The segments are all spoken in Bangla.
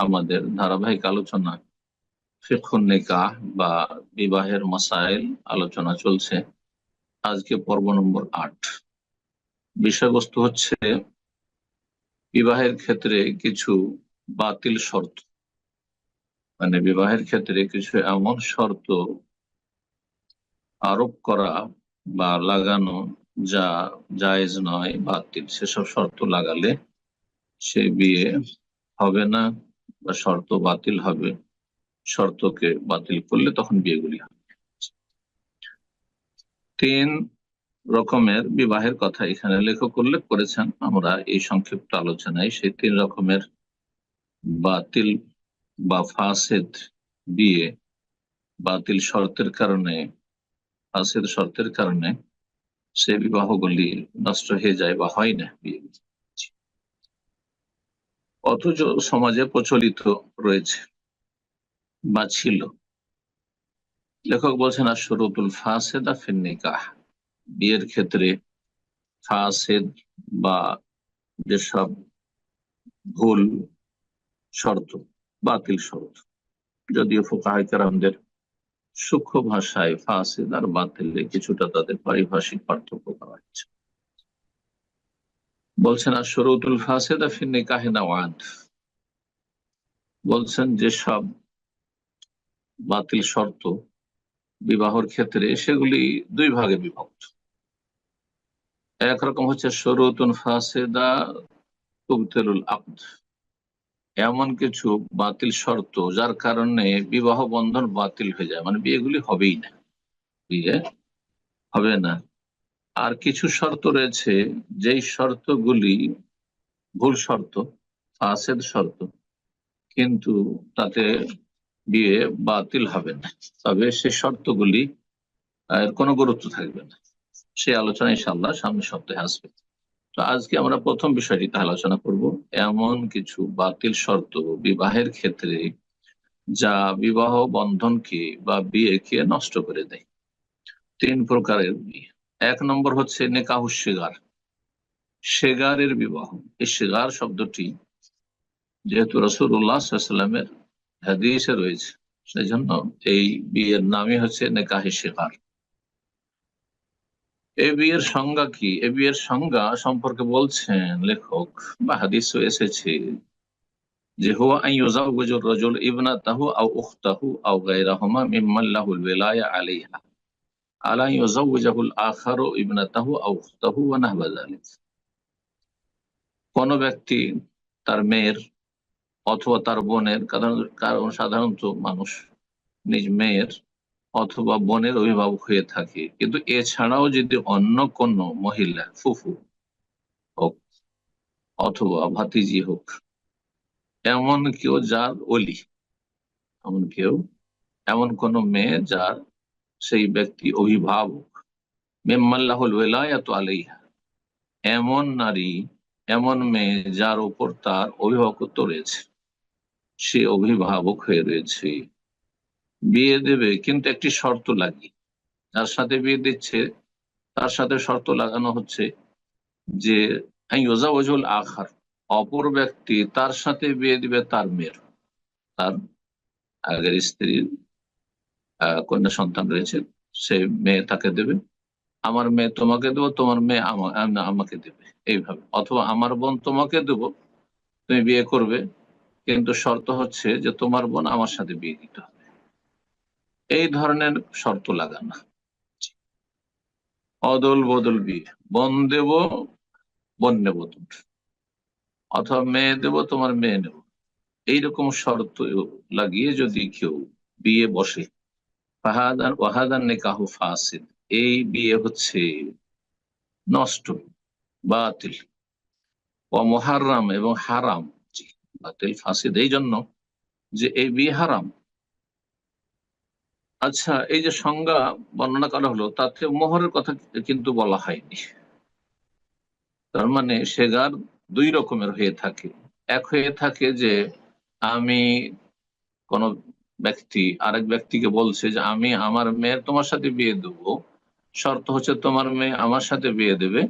আমাদের ধারাবাহিক আলোচনা নিকাহ বা বিবাহের মাসাইল আলোচনা চলছে। আজকে পর্ব নম্বর আট। বিষয়বস্তু হচ্ছে বিবাহের ক্ষেত্রে কিছু বাতিল শর্ত। মানে বিবাহের ক্ষেত্রে কিছু এমন শর্ত আরোপ করা বা লাগানো যা জায়েজ নয়, বাতিল। সেসব শর্ত লাগালে সে বিয়ে হবে না। বা শর্ত বাতিল হবে, শর্তকে বাতিল করলে তখন বিয়েগুলি হবে। তিন রকমের বিবাহের কথা এখানে লেখক উল্লেখ করেছেন। আমরা এই সংক্ষিপ্ত আলোচনায় সেই তিন রকমের বাতিল বা ফাসেদ বিয়ে, বাতিল শর্তের কারণে, ফাসেদ শর্তের কারণে সে বিবাহগুলি নষ্ট হয়ে যায় বা হয় না বিয়ে অথচ সমাজে প্রচলিত রয়েছে বা ছিল। লেখক বলছেন আর শরতুল ফাসেদা ফিন্নিকাহ বিয়ের ক্ষেত্রে ফাসেদ বা যেসব ভুল শর্ত, বাতিল শর্ত, যদিও ফোকাহাইকার সূক্ষ্ম ভাষায় ফাসেদ আর বাতিলে কিছুটা তাদের পারিভাষিক পার্থক্য করা হয়েছে বলছেন, আর শরুতুল ফাসেদা ফিন্নি কাহিনা ওয়াদ। বলছেন যে সব বাতিল শর্ত বিবাহর ক্ষেত্রে, সেগুলি দুই ভাগে বিভক্ত। একরকম হচ্ছে শরুতুন ফাসেদা তুবতেলুল আব্দ। এমন কিছু বাতিল শর্ত যার কারণে বিবাহ বন্ধন বাতিল হয়ে যায়। মানে বিয়েগুলি হবেই না। বিয়ে হবে না। আর কিছু শর্ত রয়েছে, যেই শর্তগুলি ভুল শর্ত, ফাসেদ শর্ত, কিন্তু তাতে বিয়ে বাতিল হবে না। তবে সে শর্তগুলি, এর কোনো গুরুত্ব থাকবে না। সে আলোচনা ইনশাল্লাহ সামনে সপ্তাহে আসবে। তো আজকে আমরা প্রথম বিষয়টিতে আলোচনা করব, এমন কিছু বাতিল শর্ত বিবাহের ক্ষেত্রে যা বিবাহ বন্ধনকে বা বিয়েকে নষ্ট করে দেয়। তিন প্রকারের বিয়ে। এক নম্বর হচ্ছে নেকাহ শেগার। শেগারের বিবাহ। এই শেগার শব্দটি যেহেতু রসুল্লাহামের হাদিসে রয়েছে সেই জন্য এই বিয়ের নামই হচ্ছে নেকাহি শেগার। এই বিয়ের সংজ্ঞা কি? এ বিয়ের সংজ্ঞা সম্পর্কে বলছেন লেখক বা হাদিস এসেছে যে, হুয়া আইয়ুজাউজুর রাজুল ইবনাতাহু আও উখতাহু আও গায়রাহুমা মিম্মাল্লাহুল ওয়ালায়া আলাইহা। আলা ইউজাউজাহুল আখারু ইবনাতাহু আও উখতাহু ওয়া নাহবা কোন ব্যক্তি তার মেয়ের অথবা তার বোনের কারণ সাধারণত মানুষ নিজ মেয়ের অথবা বোনের অভিভাবক হয়ে থাকে। কিন্তু এছাড়াও যদি অন্য কোন মহিলা, ফুফু হোক অথবা ভাতিজি হোক, এমন কেউ যার অলি, এমন কেউ, এমন কোন মেয়ে যার সেই ব্যক্তি অভিভাবক। মেম্মাল্লাহুল ওয়েলায়াত আলাইহা। এমন নারী, এমন মেয়ে যার উপর তার অভিভাবকত্ব রয়েছে। সে অভিভাবক হয়ে রয়েছে। বিয়ে দেবে, কিন্তু একটি শর্ত লাগিয়ে। যার সাথে বিয়ে দিচ্ছে, তার সাথে শর্ত লাগানো হচ্ছে যে ওজুল আখার, অপর ব্যক্তি তার সাথে বিয়ে দিবে তার মেয়ের। তার আগের স্ত্রীর কন্যা সন্তান রয়েছে, সে মেয়ে তাকে দেবে। আমার মেয়ে তোমাকে দেবো, তোমার মেয়ে আমাকে দেবে। এইভাবে। অথবা আমার বোন তোমাকে দেবো, তুমি বিয়ে করবে, কিন্তু শর্ত হচ্ছে যে তোমার বোন আমার সাথে বিয়ে দিতে হবে। এই ধরনের শর্ত লাগানো। অদল বদল বিয়ে। বোন দেব, বোন নেব তোমার অথবা মেয়ে দেব, তোমার মেয়ে নেব। এইরকম শর্ত লাগিয়ে যদি কেউ বিয়ে বসে ফাহাদান ওয়াহাদান নেকাহু ফাসিদ। এই বিয়ে হচ্ছে নষ্ট, বাতিল ও মহারাম এবং হারাম। বাতিল, ফাসিদ এই জন্য যে এই বিয়ে হারাম। আচ্ছা এই যে সংজ্ঞা বর্ণনা করা হলো, তাতে মোহরের কথা কিন্তু বলা হয়নি। তার মানে সেগার দুই রকমের হয়ে থাকে। এক হয়ে থাকে যে আমি কোন ব্যক্তি, আরেক ব্যক্তিকে বলছে যে, আমি আমার মেয়ের তোমার সাথে বিয়ে দেব। শর্ত হচ্ছে তোমার মেয়ে আমার সাথে বিয়ে দেবে।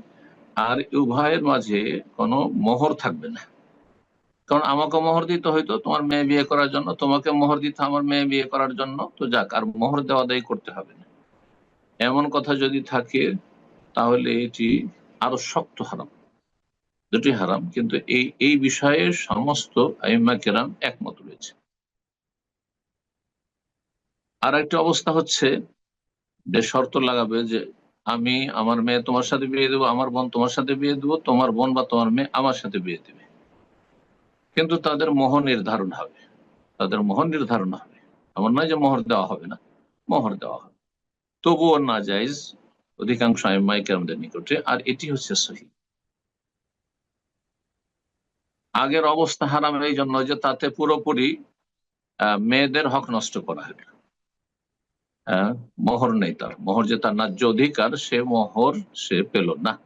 আর উভয়ের মাঝে কোনো মোহর থাকবে না। কারণ আমাকে মোহর দিতে হয়তো তোমার মেয়ে বিয়ে করার জন্য। তোমাকে মোহর দিতে আমার মেয়ে বিয়ে করার জন্য। তো যাক, আর মোহর দেওয়া দায়ী করতে হবে না। এমন কথা যদি থাকে, তাহলে এটি আরও শক্ত হারাম। দুটি হারাম। কিন্তু এই এই বিষয়ে সমস্ত আইম্মা কেরাম একমত রয়েছে। আর একটা অবস্থা হচ্ছে যে শর্ত লাগাবে যে আমি আমার মেয়ে তোমার সাথে বিয়ে দেবো আমার বোন তোমার সাথে বিয়ে দেবো তোমার বোন বা তোমার মেয়ে আমার সাথে বিয়ে দেবে। কিন্তু তাদের মোহ নির্ধারণ হবে। তাদের মোহর নির্ধারণ হবে। এমন নয় যে মোহর দেওয়া হবে না মোহর দেওয়া হবে। তবুও না যাইজ অধিকাংশ আইমাইকেরামদের নিকটে। আর এটি হচ্ছে সহি। আগের অবস্থা হারাম এই জন্য যে তাতে পুরোপুরি মেয়েদের হক নষ্ট করা আহ, মোহর নেই তার। মোহর যে তার ন্যায্য অধিকার, সে মোহর সে পেল না।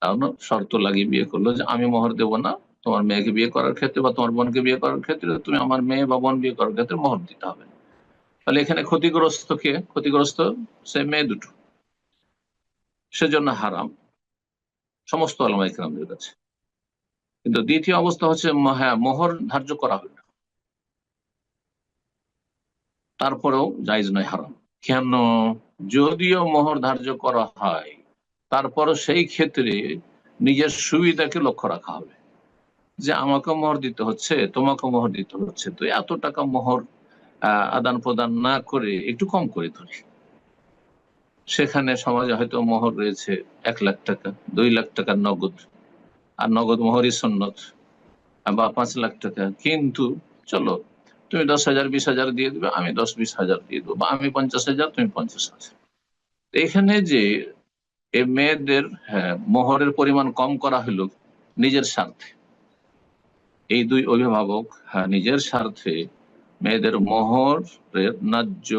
কারণ শর্ত লাগিয়ে বিয়ে করল যে আমি মোহর দেব না, তোমার মেয়েকে বিয়ে করার ক্ষেত্রে বা তোমার বোনকে বিয়ে করার ক্ষেত্রে তুমি আমার মেয়ে বা বোন বিয়ে করার ক্ষেত্রে মোহর দিতে হবে। তাহলে এখানে ক্ষতিগ্রস্ত কে? ক্ষতিগ্রস্ত সে মেয়ে দুটো। সেজন্য হারাম। সমস্ত আলমাইকরামদের কাছে। কিন্তু দ্বিতীয় অবস্থা হচ্ছে হ্যাঁ মোহর ধার্য করা হইল তারপরেও জায়জ নয়, হারাম। কেন যদিও মোহর ধার্য করা হয়, তারপরও সেই ক্ষেত্রে নিজের সুবিধাকে লক্ষ্য রাখা হবে। যে আমাকে মোহর দিতে হচ্ছে, তোমাকে মোহর দিতে হচ্ছে, তো এত টাকা মোহর আদান প্রদান না করে একটু কম করে ধরি। সেখানে সমাজে হয়তো মোহর রয়েছে এক লাখ টাকা, দুই লাখ টাকার নগদ, আর নগদ মোহরই সন্ন্যত বা পাঁচ লাখ টাকা। কিন্তু চলো তুমি দশ হাজার বিশ হাজার দিয়ে দিবে আমি দশ বিশ হাজার দিয়ে দেবো। বা আমি পঞ্চাশ হাজার তুমি পঞ্চাশ হাজার। এখানে যে এই মেয়েদের হ্যাঁ, মোহরের পরিমাণ কম করা হলো নিজের স্বার্থে। এই দুই অভিভাবক হ্যাঁ নিজের স্বার্থে মেয়েদের মোহরের ন্যায্য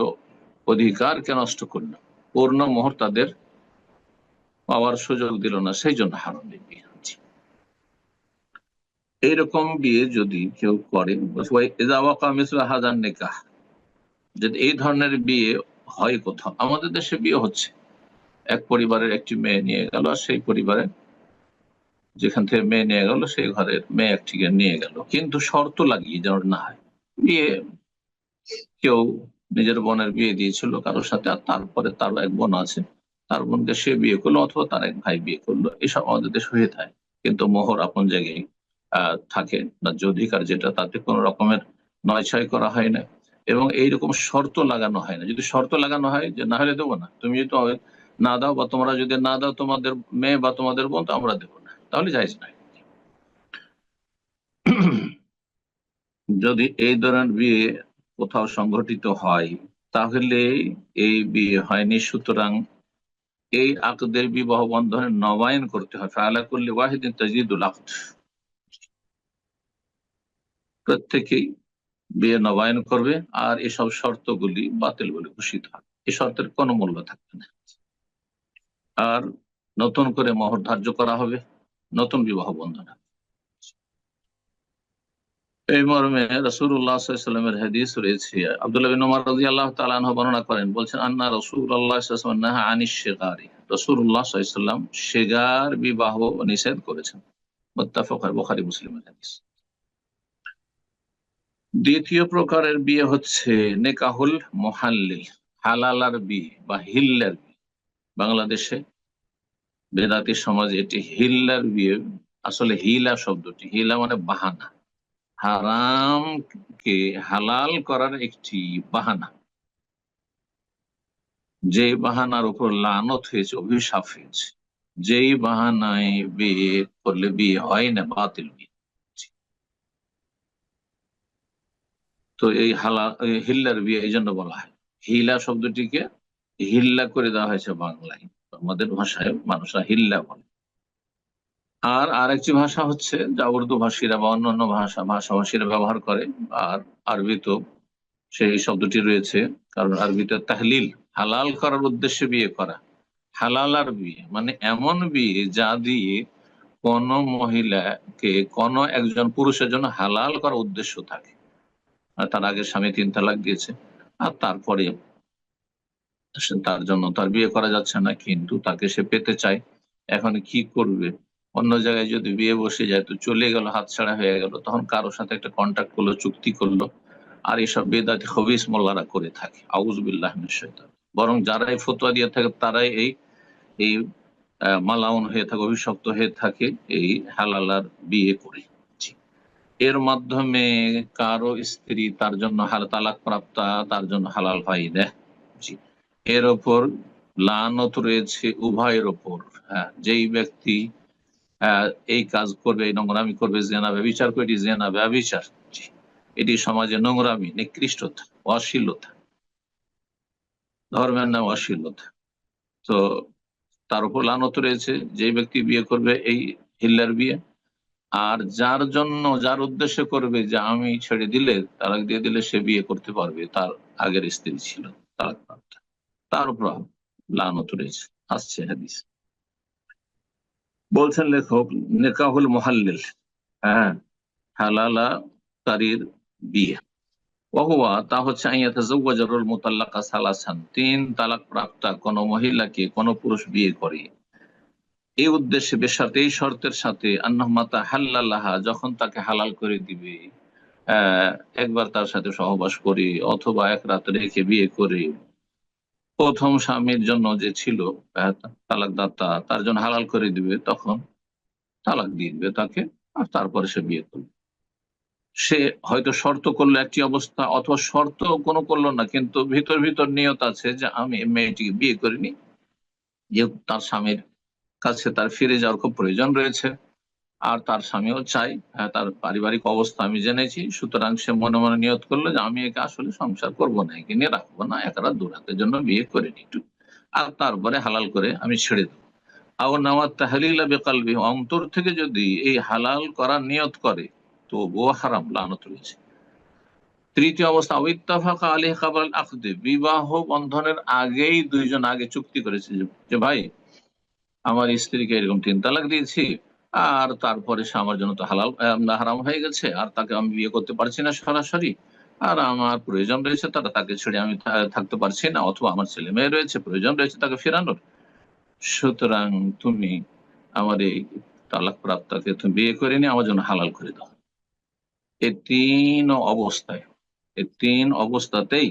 অধিকারকে নষ্ট করল। পূর্ণ মোহর তাদের পাওয়ার সুযোগ দিল না সেই জন্য হারাম বিয়ে এইরকম বিয়ে যদি কেউ করে নেকাহ, যদি এই ধরনের বিয়ে হয় কোথাও, আমাদের দেশে বিয়ে হচ্ছে। এক পরিবারের একটি মেয়ে নিয়ে গেল সেই পরিবারে যেখান থেকে মেয়ে নিয়ে গেল, সেই ঘরের মেয়ে একটিকে নিয়ে গেল। কিন্তু শর্ত লাগিয়ে যেন না হয়। বিয়ে কেউ নিজের বোনের বিয়ে দিয়েছিল, কারোর সাথে, আর তারপরে তার এক বোন আছে, তার বোনকে সে বিয়ে করল, অথবা তার এক ভাই বিয়ে করল, এসব আমাদের দেশে হয়ে থাকে। কিন্তু মোহর আপন জায়গায় থাকে ন্যায্য অধিকার যেটা, তাতে কোনো রকমের নয় ছয় করা হয় না। এবং এইরকম শর্ত লাগানো হয় না। যদি শর্ত লাগানো হয় যে না হলে দেবো না, তুমি যদি না দাও বা তোমরা যদি না দাও তোমাদের মেয়ে বা তোমাদের বোন, তো আমরা দেবো না। তাহলে যাইজ নাই যদি এই ধরনের বিয়ে কোথাও সংঘটিত হয়, তাহলে এই বিয়ে হয়নি। সুতরাং এই আকদের বিবাহ বন্ধনে নবায়ন করতে হয় ফায়ালা করলে ওয়াহিদিন তাজিদুল আকদ। প্রত্যেকেই বিয়ে নবায়ন করবে আর এসব শর্তগুলি বাতিল বলে ঘোষিত হবে এই শর্তের কোনো মূল্য থাকবে না। আর নতুন করে মোহর ধার্য করা হবে, নতুন বিবাহ বন্ধন হবে। এই মর্মে রসুল্লাহামের হাদিস রয়েছে। আব্দুল্লাহ বর্ণনা করেন, বলছেন, আন্না আনিশ শিগারি। ওয়াসাল্লাম শিগার বিবাহ নিষেধ করেছেন। মুসলিমের হাদিস। দ্বিতীয় প্রকারের বিয়ে হচ্ছে নেকাহুল মোহাল্লিল, হালালার বিয়ে বা হিল্লার বিয়ে। বাংলাদেশে বেদাতি সমাজে এটি হিল্লার বিয়ে, আসলে হিলা শব্দটি। হিলা মানে বাহানা। হারামকে হালাল করার একটি বাহানা। যে বাহানার উপর লানত হয়েছে, অভিশাপ হয়েছে, যেই বাহানায় বিয়ে করলে বিয়ে হয় না, বাতিল বিয়ে। তো এই হালা হিল্লার বিয়ে এই জন্য বলা হয়। হিলা শব্দটিকে হিল্লা করে দেওয়া হয়েছে বাংলায়। আমাদের ভাষায় মানুষরা হিল্লা বলে। আর আরেকটি ভাষা হচ্ছে যা উর্দু ভাষীরা বা অন্যান্য ভাষা, ভাষাভাষীরা ব্যবহার করে, আর আরবি তো সেই শব্দটি রয়েছে, কারণ আরবিতে তাহলিল, হালাল করার উদ্দেশ্যে বিয়ে করা। হালাল আর বিয়ে মানে এমন বিয়ে যা দিয়ে কোন মহিলাকে, কোন একজন পুরুষের জন্য হালাল করার উদ্দেশ্য থাকে। তার আগে স্বামী তিন তালাক দিয়েছে। আর তারপরে তার জন্য তার বিয়ে করা যাচ্ছে না, কিন্তু তাকে সে পেতে চায়। এখন কি করবে? অন্য জায়গায় যদি বিয়ে বসে যায়, তো চলে গেল, হাতছাড়া হয়ে গেল, তখন কারোর সাথে একটা কন্ট্যাক্ট করল, চুক্তি করল, আর এসব বেদাতি, হবিস মোল্লারা করে থাকে। আউজবিল্লাহ বরং যারা এই ফতোয়া দিয়ে থাকে, তারাই এই এই মালাউন হয়ে থাকে, অভিশপ্ত হয়ে থাকে, এই হালালার বিয়ে করে। এর মাধ্যমে কারও স্ত্রী তার জন্য হাল তালাক প্রাপ্তা, তার জন্য হালাল হয় দেয় জি। এর ওপর লানত রয়েছে উভয়ের ওপর। হ্যাঁ যেই ব্যক্তি এই কাজ করবে, এই নোংরামি করবে, জেনা ব্যবচার করে, এটি জেনা ব্যবচার। এটি সমাজে নোংরামি, নিকৃষ্টতা, অশ্লীলতা। ধর্মের নাম অশ্লীলতা। তো তার উপর লানত রয়েছে যে ব্যক্তি বিয়ে করবে, এই হিল্লার বিয়ে। আর যার জন্য, যার উদ্দেশ্য করবে যে আমি ছেড়ে দিলে, তালাক দিয়ে দিলে সে বিয়ে করতে পারবে, তার আগের স্ত্রী ছিল, তালাক তার উপর লানত রয়েছে, আসছে হাদিস। বলছেন লেখক, নেকাহুল মোহাল্লিল হ্যাঁ হালালা তারির বিয়ে। ওহুয়া, তা হচ্ছে আইয়াতাজাওয়াজারুল মুতাল্লাকা সালাসান। তিন তালাক প্রাপ্তা, কোন মহিলাকে কোন পুরুষ বিয়ে করে এই উদ্দেশ্যে বেশার্ত এই শর্তের সাথে আন্নাহমাতা হাল্লাল্লাহা যখন তাকে হালাল করে দিবে একবার তার সাথে সহবাস করে অথবা এক রাত রেখে বিয়ে করে প্রথম স্বামীর জন্য যে ছিল আহ, তালাক দাতা তার জন্য হালাল করে দিবে তখন তালাক দিয়ে দিবে তাকে আর তারপরে সে বিয়ে করবে। সে হয়তো শর্ত করল একটি অবস্থা অথবা শর্ত কোনো করল না কিন্তু ভিতর ভিতর নিয়ত আছে যে আমি মেয়েটিকে বিয়ে করিনি যে তার স্বামীর কাছে তার ফিরে যাওয়ার খুব প্রয়োজন রয়েছে। আর তার স্বামীও চাই হ্যাঁ, তার পারিবারিক অবস্থা আমি জেনেছি। সুতরাং সে মনে মনে নিয়ত করল যে আমি একে আসলে সংসার করব না একে নিয়ে রাখব না একরা দু রাতের জন্য বিয়ে করিনি একটু। আর তারপরে হালাল করে আমি ছেড়ে দেবো। আও নেওয়ার তাহলিলা বেকালবি অন্তর থেকে যদি এই হালাল করার নিয়ত করে তো বো হারাম লানত রয়েছে। তৃতীয় অবস্থা অবিত্তাফাকা আলী কাবাল আখদে বিবাহ বন্ধনের আগেই দুইজন আগে চুক্তি করেছে যে ভাই আমার স্ত্রীকে এরকম তিন তালাক দিয়েছি, আর তারপরে সে আমার জন্য তো হালাল হারাম হয়ে গেছে, আর তাকে আমি বিয়ে করতে পারছি না সরাসরি, আর আমার প্রয়োজন রয়েছে তারা, তাকে ছেড়ে আমি থাকতে পারছি না, অথবা আমার ছেলে মেয়ে রয়েছে, প্রয়োজন রয়েছে তাকে ফেরানোর। সুতরাং তুমি আমার এই তালাক প্রাপ্তাকে তুমি বিয়ে করে নিয়ে আমার জন্য হালাল করে দাও। এই তিন অবস্থায় এই তিন অবস্থাতেই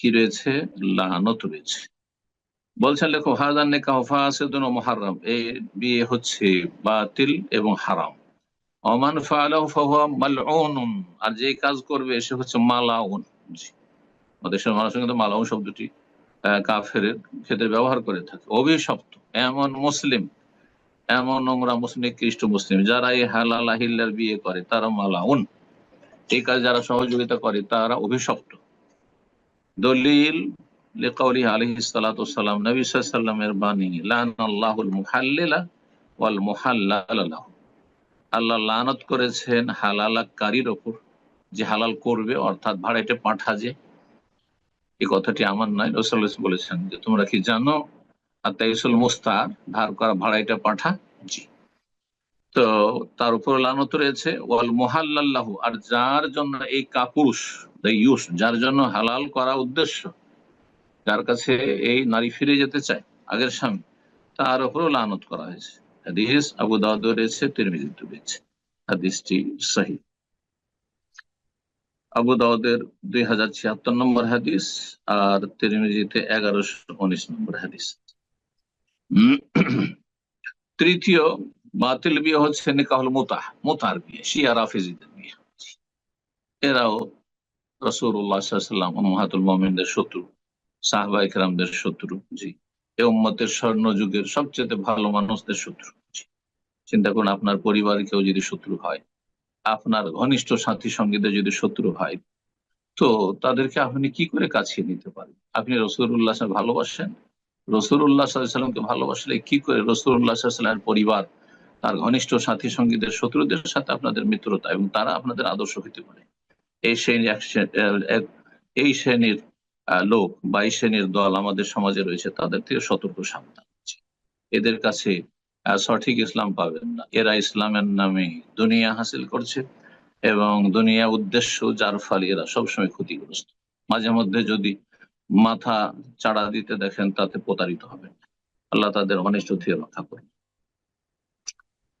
কি রয়েছে? লানত রয়েছে। বলছেন লেখো হাজার নেকা ফাসিদুন ও মুহাররাম এই বিয়ে হচ্ছে বাতিল এবং হারাম। অমান আর যে কাজ করবে সে হচ্ছে মালাউন। দেশের মানুষ কিন্তু মালাউন শব্দটি কাফের ক্ষেত্রে ব্যবহার করে থাকে। অভিশপ্ত, এমন মুসলিম, এমন নোংরা মুসলিম খ্রিস্ট মুসলিম, যারা এই হালাল হিল্লার বিয়ে করে, তারা মালাউন। এই কাজ যারা সহযোগিতা করে, তারা অভিশপ্ত। দলিল লিকাউলি আলাইহিস সালাতু সালাম নবী সাল্লামের বাণী লান আল্লাহুল মুহাল্লিলা ওয়াল মুহাল্লাল লাহু। আল্লাহ লানত করেছেন হালালাকারীর ওপর, যে হালাল করবে, অর্থাৎ পাঠা যে এই কথাটি আমার নয় বলেছেন যে, তোমরা কি জানো তাইসুল মুস্তার ধার করা, ভাড়াইটা পাঠা? জি। তো তার উপর লানত রয়েছে, ওয়াল মোহাল্লাল্লাহু আর যার জন্য এই কাপুরুষ দ্য ইউস যার জন্য হালাল করা উদ্দেশ্য যার কাছে এই নারী ফিরে যেতে চায়, আগের স্বামী, তার উপরও লানত করা হয়েছে। হাদিস আবু দাউদ রয়েছে তিরমিজিতে রয়েছে। হাদিসটি সহি। আবু দাউদের দুই হাজার ছিয়াত্তর নম্বর হাদিস আর তিরমিজিতে এগারোশো উনিশ নম্বর হাদিস। তৃতীয়, বাতিল বিয়ে হচ্ছে নিকাহুল মুতাহ মোতার বিয়ে, শিয়া রাফিজিদের বিয়ে। এরাও রসুল্লাহ সাল্লাম মহাতুল মমিনদের শত্রু। সাহবা ইকরামদের শত্রু জি। এ উম্মতের স্বর্ণ যুগের সবচেয়ে ভালো মানুষদের শত্রু চিন্তা করুন আপনার পরিবারে কেউ যদি শত্রু হয় আপনার ঘনিষ্ঠ সাথী সঙ্গীদের যদি শত্রু হয় তো তাদেরকে আপনি কি করে কাছিয়ে নিতে পারেন? আপনি রসুল্লাহ ভালোবাসেন? রসুল্লাহ সাল্লামকে ভালোবাসলে কি করে? রসুল্লাহ সাল্লামের পরিবার তার ঘনিষ্ঠ সাথী সঙ্গীদের শত্রুদের সাথে আপনাদের মিত্রতা এবং তারা আপনাদের আদর্শ হইতে পারে। এই শ্রেণি এক শ্রে- আহ, এক- এই শ্রেণির লোক বা শ্রেণির দল আমাদের সমাজে রয়েছে, তাদের থেকে সতর্ক সাবধান এদের কাছে সঠিক ইসলাম পাবেন না। এরা ইসলামের নামে দুনিয়া হাসিল করছে এবং দুনিয়া উদ্দেশ্য যার ফলে এরা সবসময় ক্ষতিগ্রস্ত। মাঝে মধ্যে যদি মাথা চাড়া দিতে দেখেন, তাতে প্রতারিত হবেন। আল্লাহ তাদের অনিষ্ট থেকে রক্ষা করুন।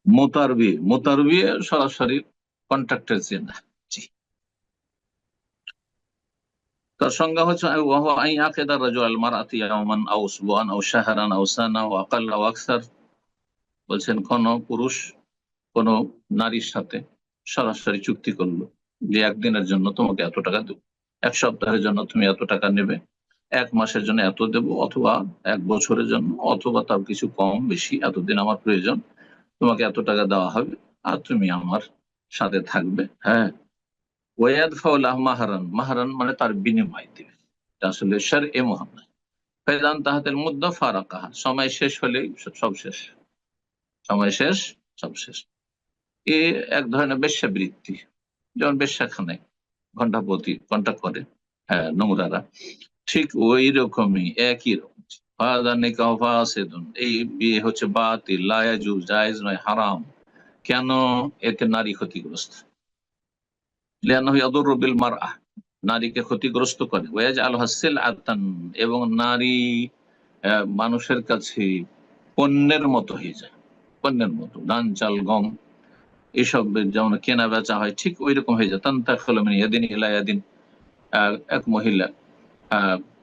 মোতারবি বিয়ে মোতার বিয়ে সরাসরি কন্ট্রাক্টের জেনা জি তার সংজ্ঞা হচ্ছে, ওয়াহু আই আকিদা মারাতি ইয়াওমান আও উসবুআন আও শাহরান সানা আকসার। বলছেন, কোন পুরুষ, কোন নারীর সাথে সরাসরি চুক্তি করল যে একদিনের জন্য তোমাকে এত টাকা দেবো, এক সপ্তাহের জন্য তুমি এত টাকা নেবে, এক মাসের জন্য এত দেব, অথবা এক বছরের জন্য, অথবা তার কিছু কম বেশি, এতদিন আমার প্রয়োজন, তোমাকে এত টাকা দেওয়া হবে, আর তুমি আমার সাথে থাকবে হ্যাঁ? ওয়াদ ফাউলাহ মাহারান মাহারান মানে তার বিনিময় দিবে আসলে স্যার এ মোহাম্মদ। ফেদান তাহাতের মুদ্দা ফারাকাহা, সময় শেষ হলেই সব শেষ। সময় শেষ, সব শেষ। এ এক ধরনের বেশ্যাবৃত্তি। যেমন বেশ্যাখানায় ঘণ্টা প্রতি ঘণ্টা করে হ্যাঁ নোংরারা। ঠিক ওই রকমই একই রকম। এই বিয়ে হচ্ছে বাতিল লায়াজু জায়েজ নয়, হারাম। কেন এতে নারী ক্ষতিগ্রস্ত? নারীকে ক্ষতিগ্রস্ত করে। ওয়াজ আল হাসিল আতান এবং নারী মানুষের কাছে পণ্যের মতো হয়ে যায়। পণ্যের মতো, ধান, চাল, গম এসব যেমন কেনা বেচা হয়, ঠিক ওই রকম হয়ে যায়। তান্তা খোলমিন এদিন ইলায়াদিন এক মহিলা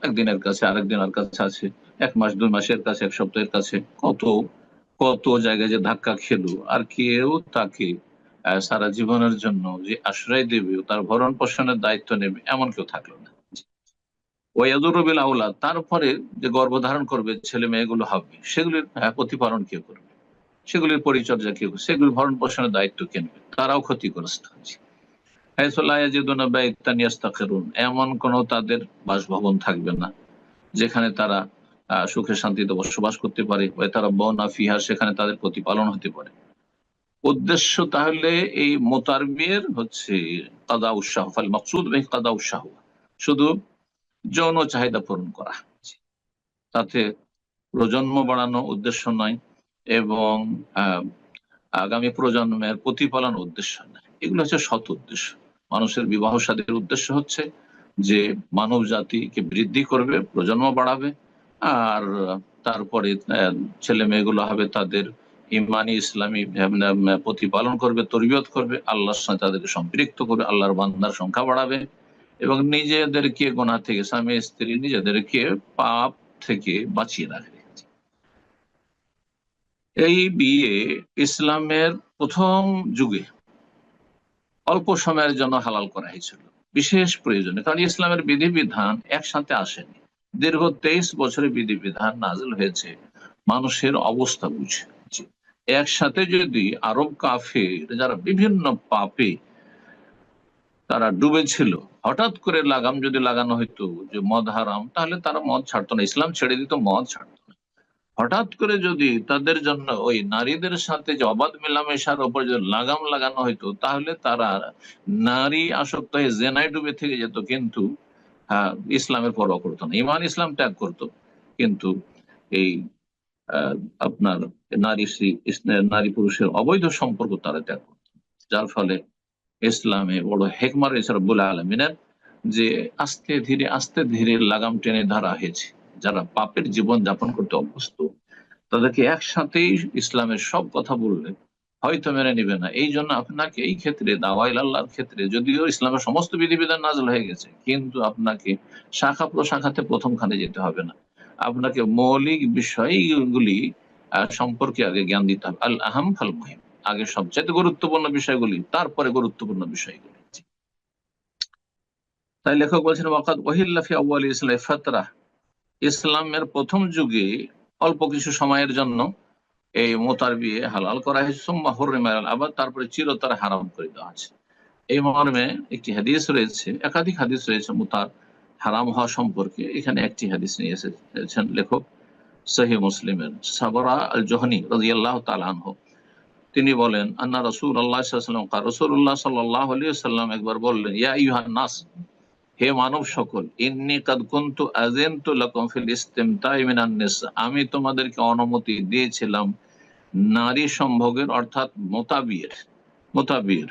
একদিনের কাছে আরেক দিনের কাছে আছে, এক মাস, দুই মাসের কাছে, এক সপ্তাহের কাছে। কত কত জায়গায় যে ধাক্কা খেলো, আর কেউ তাকে সারা জীবনের জন্য যে আশ্রয় দেবে তার ভরণ পোষণের দায়িত্ব নেবে, এমন কেউ থাকল না। ওয়াদুরবিল আউলা তারপরে যে গর্ভধারণ করবে ছেলে মেয়েগুলো হবে, সেগুলির প্রতিপালন কেউ করবে? সেগুলির পরিচর্যা কেউ সেগুলির ভরণ পোষণের দায়িত্ব কে নেবে? তারাও ক্ষতিগ্রস্ত হচ্ছে এমন কোন তাদের বাসভবন থাকবে না, যেখানে তারা সুখে শান্তিতে বসবাস করতে পারে। তারা বন ফিহা, সেখানে তাদের প্রতিপালন হতে পারে। উদ্দেশ্য তাহলে এই মোতার বিয়ের হচ্ছে কাদা উৎসাহ ফল মকসুদ ভাই কাদা উৎসাহ শুধু যৌন চাহিদা পূরণ করা তাতে প্রজন্ম বাড়ানো উদ্দেশ্য নয় এবং আগামী প্রজন্মের প্রতিপালন উদ্দেশ্য নয়। এগুলো হচ্ছে সৎ উদ্দেশ্য। মানুষের বিবাহ সাদীর উদ্দেশ্য হচ্ছে যে মানব জাতিকে বৃদ্ধি করবে, প্রজন্ম বাড়াবে, আর তারপরে ছেলে মেয়েগুলো হবে তাদের ইমানি ইসলামী প্রতিপালন করবে, তরবিয়ত করবে, আল্লাহর সাথে তাদেরকে সম্পৃক্ত করবে, আল্লাহর বান্দার সংখ্যা বাড়াবে এবং নিজেদেরকে গোনা থেকে, স্বামী, স্ত্রী নিজেদেরকে পাপ থেকে বাঁচিয়ে রাখবে। এই বিয়ে ইসলামের প্রথম যুগে অল্প সময়ের জন্য হালাল করা হয়েছিল। বিশেষ প্রয়োজনে, কারণ ইসলামের বিধিবিধান একসাথে আসেনি। দীর্ঘ তেইশ বছরের বিধিবিধান নাজিল হয়েছে। মানুষের অবস্থা বুঝে। একসাথে যদি আরব কাফের, যারা বিভিন্ন পাপে তারা ডুবেছিল, হঠাৎ করে লাগাম যদি লাগানো হইতো যে মদ হারাম, তাহলে তারা মদ ছাড়তো না, ইসলাম ছেড়ে দিত, মদ ছাড়তো না। হঠাৎ করে যদি তাদের জন্য ওই নারীদের সাথে যে অবাধ মেলামেশার ওপর যদি লাগাম লাগানো হইতো, তাহলে তারা নারী আসক্ত হয়ে জেনাই ডুবে থেকে যেত, কিন্তু ইসলামের পরোয়া করতো না। ইমান ইসলাম ত্যাগ করতো, কিন্তু এই আপনার নারী স্ত্রী নারী পুরুষের অবৈধ সম্পর্ক তারা ত্যাগ করত। যার ফলে ইসলামে বড় হেকমার বলে আলমিনের যে আস্তে ধীরে আস্তে ধীরে লাগাম টেনে ধরা হয়েছে, যারা পাপের জীবন যাপন করতে অভ্যস্ত, তাদেরকে একসাথেই ইসলামের সব কথা বললে হয়তো মেনে নিবে না। এই জন্য আপনাকে এই ক্ষেত্রে, দাওয়াইল আল্লাহর ক্ষেত্রে, যদিও ইসলামের সমস্ত বিধিবিধান নাজল হয়ে গেছে, কিন্তু আপনাকে শাখা প্রশাখাতে প্রথমখানে যেতে হবে না। আপনাকে মৌলিক বিষয়গুলি সম্পর্কে আগে জ্ঞান দিতে হবে। আল আহম ফাল মহিম। আগে সবচেয়ে গুরুত্বপূর্ণ বিষয়গুলি, তারপরে গুরুত্বপূর্ণ বিষয়গুলি। তাই লেখক বলছেন ওয়াকাত ওহিল্লাফি আউ্বাল ইসলাম ফাতরা। ইসলামের প্রথম যুগে অল্প কিছু সময়ের জন্য এই মোতার বিয়ে হালাল করা হয়েছে। সোম্মা হরিমাল আবার তারপরে চিরতর হারাম করে দেওয়া আছে এই মর্মে একটি হাদিস রয়েছে, একাধিক হাদিস রয়েছে মোতার। হারাম হওয়া সম্পর্কে এখানে একটি হাদিস নিয়ে এসেছেন লেখক সহি মুসলিমের সাবরা আল জহনি রাজিয়াল্লাহ তালানহ তিনি বলেন, আন্না রসুল আল্লাহ রসুল্লাহ সাল্লাহ আলী সাল্লাম একবার বললেন, ইয়া ইউহান নাস, হে মানব সকল, ইন্নি কাদ কুন্তু আজেন্তু লাকুম ফিল ইস্তিমতাই মিনান নিসা, আমি তোমাদেরকে অনুমতি দিয়েছিলাম নারী সম্ভোগের অর্থাৎ মোতাবিয়ের মোতাবিয়ের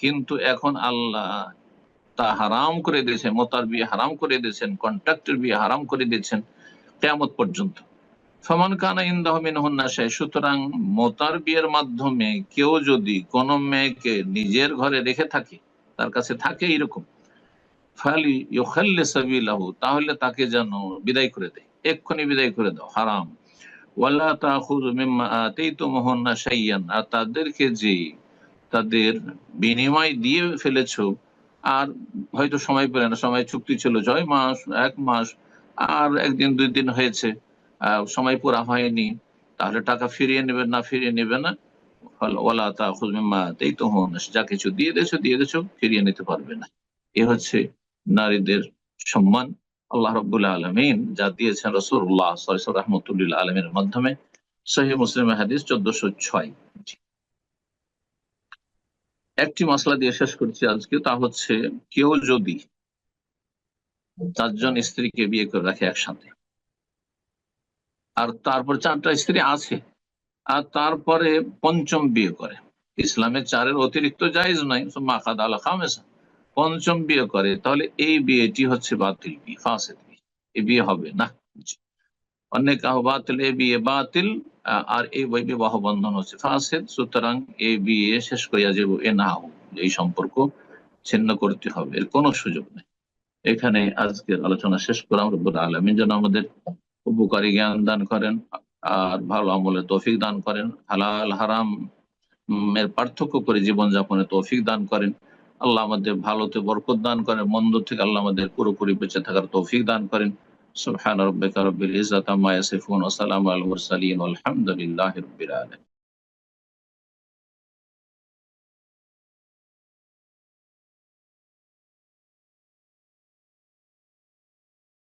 কিন্তু এখন আল্লাহ তা হারাম করে দিয়েছেন, মোতার বিয়ে হারাম করে দিয়েছেন, কন্ট্রাক্টের বিয়ে হারাম করে দিয়েছেন কেমত পর্যন্ত। ফমান কানা ইন্দাহ মিনহুন্না সুতরাং মোতার বিয়ের মাধ্যমে কেউ যদি কোনো মেয়েকে নিজের ঘরে রেখে থাকে, তার কাছে থাকে এরকম ফালি তাহলে তাকে যেন বিদায় করে দেয়। এক্ষুনি বিদায় করে দাও, হারাম। ওয়াল্লা তাখুযু মিম্মা আতাইতুমুহুন্না শাইয়ান, আর তাদেরকে যে তাদের বিনিময় দিয়ে ফেলেছো, আর হয়তো সময় পেলে না, সময় চুক্তি ছিল ছয় মাস, এক মাস, আর একদিন, দুই দিন হয়েছে সময় পুরা হয়নি, তাহলে টাকা ফিরিয়ে নেবে না, ফিরিয়ে নেবে না? ওলা তা খুজমিমা এই তো যা কিছু দিয়ে দিয়েছ দিয়ে দিয়েছ, ফিরিয়ে নিতে পারবে না। এ হচ্ছে নারীদের সম্মান। আল্লাহ রব্বুল্লাহ আলমিন যা দিয়েছেন রসুল্লাহ সরিসর রহমতুল্লাহ আলমের মাধ্যমে সহি মুসলিম হাদিস চোদ্দশো ছয়। একটি মশলা দিয়ে শেষ করছি আজকে, তা হচ্ছে কেউ যদি চারজন স্ত্রীকে বিয়ে করে রাখে একসাথে, আর তারপর চারটা স্ত্রী আছে, আর তারপরে পঞ্চম বিয়ে করে, ইসলামের চারের অতিরিক্ত জায়েজ নাই মাখাদ আলা খামেসা। পঞ্চম বিয়ে করে, তাহলে এই বিয়েটি হচ্ছে বাতিল বিয়ে ফাসেদ বিয়ে। এই বিয়ে হবে না। অনেক কাহ বাতিল, এ বিয়ে বাতিল আর এই বই বিবাহ বন্ধন হচ্ছে ফাসেদ সুতরাং এই বিয়ে শেষ করিয়া যাব এ না হোক, এই সম্পর্ক ছিন্ন করতে হবে। এর কোনো সুযোগ নেই। এখানে আজকের আলোচনা শেষ করাম রব্বুল আলমিন যেন আমাদের উপকারী জ্ঞান দান করেন, আর ভালো আমলে তৌফিক দান করেন, হালাল, হারাম এর পার্থক্য করে জীবনযাপনে তৌফিক দান করেন। আল্লাহ আমাদের ভালোতে বরকত দান করেন, মন্দ থেকে আল্লাহ আমাদের পুরোপুরি বেঁচে থাকার তৌফিক দান করেন। সুবহান রব্বিকা রব্বিল ইজ্জাতি আম্মা ইয়াসিফুন, ওয়া সালামু আলাল মুরসালিন, ওয়ালহামদুলিল্লাহি রাব্বিল আলামিন।